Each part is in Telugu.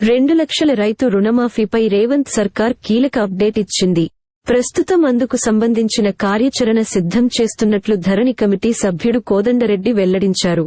రెండు లక్షల రైతు రుణమాఫీపై రేవంత్ సర్కార్ కీలక అప్డేట్ ఇచ్చింది. ప్రస్తుతం అందుకు సంబంధించిన కార్యాచరణ సిద్ధం చేస్తున్నట్లు ధరణి కమిటీ సభ్యుడు కోదండరెడ్డి వెల్లడించారు.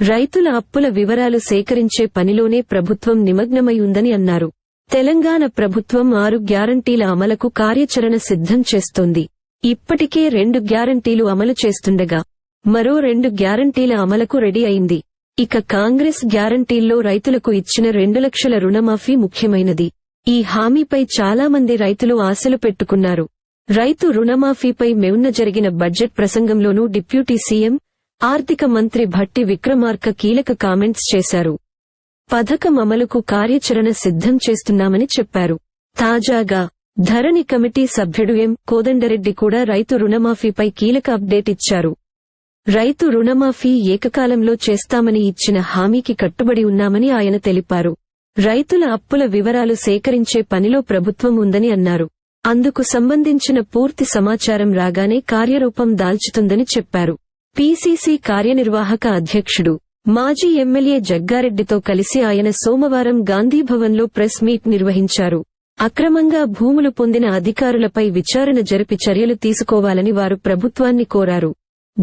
రైతుల అప్పుల వివరాలు సేకరించే పనిలోనే ప్రభుత్వం నిమగ్నమై ఉందని అన్నారు. తెలంగాణ ప్రభుత్వం ఆరు గ్యారంటీల అమలకు కార్యాచరణ సిద్ధం చేస్తోంది. ఇప్పటికే రెండు గ్యారంటీలు అమలు చేస్తుండగా మరో రెండు గ్యారంటీల అమలకు రెడీ అయింది. ఇక కాంగ్రెస్ గ్యారంటీల్లో రైతులకు ఇచ్చిన రెండు లక్షల రుణమాఫీ ముఖ్యమైనది. ఈ హామీపై చాలా మంది రైతులు ఆశలు పెట్టుకున్నారు. రైతు రుణమాఫీపై మెవున్న జరిగిన బడ్జెట్ ప్రసంగంలోనూ డిప్యూటీ సీఎం ఆర్థిక మంత్రి భట్టి విక్రమార్క కీలక కామెంట్స్ చేశారు. పథకం అమలుకు కార్యాచరణ సిద్ధం చేస్తున్నామని చెప్పారు. తాజాగా ధరణి కమిటీ సభ్యుడు ఎం. కోదండరెడ్డి కూడా రైతు రుణమాఫీపై కీలక అప్డేట్ ఇచ్చారు. రైతు రుణమాఫీ ఏకకాలంలో చేస్తామని ఇచ్చిన హామీకి కట్టుబడి ఉన్నామని ఆయన తెలిపారు. రైతుల అప్పుల వివరాలు సేకరించే పనిలో ప్రభుత్వం ఉందని అన్నారు. అందుకు సంబంధించిన పూర్తి సమాచారం రాగానే కార్యరూపం దాల్చుతుందని చెప్పారు. పీసీసీ కార్యనిర్వాహక అధ్యక్షుడు మాజీ ఎమ్మెల్యే జగ్గారెడ్డితో కలిసి ఆయన సోమవారం గాంధీభవన్లో ప్రెస్ మీట్ నిర్వహించారు. అక్రమంగా భూములు పొందిన అధికారులపై విచారణ జరిపి చర్యలు తీసుకోవాలని వారు ప్రభుత్వాన్ని కోరారు.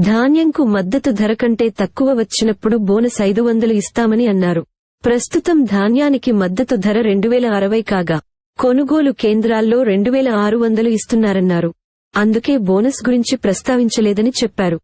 ధాన్యంకు మద్దతు ధర కంటే తక్కువ వచ్చినప్పుడు బోనస్ ఐదు వందలు ఇస్తామని అన్నారు. ప్రస్తుతం ధాన్యానికి మద్దతు ధర రెండు వేల అరవై కాగా కొనుగోలు కేంద్రాల్లో రెండు వేల ఆరు వందలు ఇస్తున్నారన్నారు. అందుకే బోనస్ గురించి ప్రస్తావించలేదని చెప్పారు.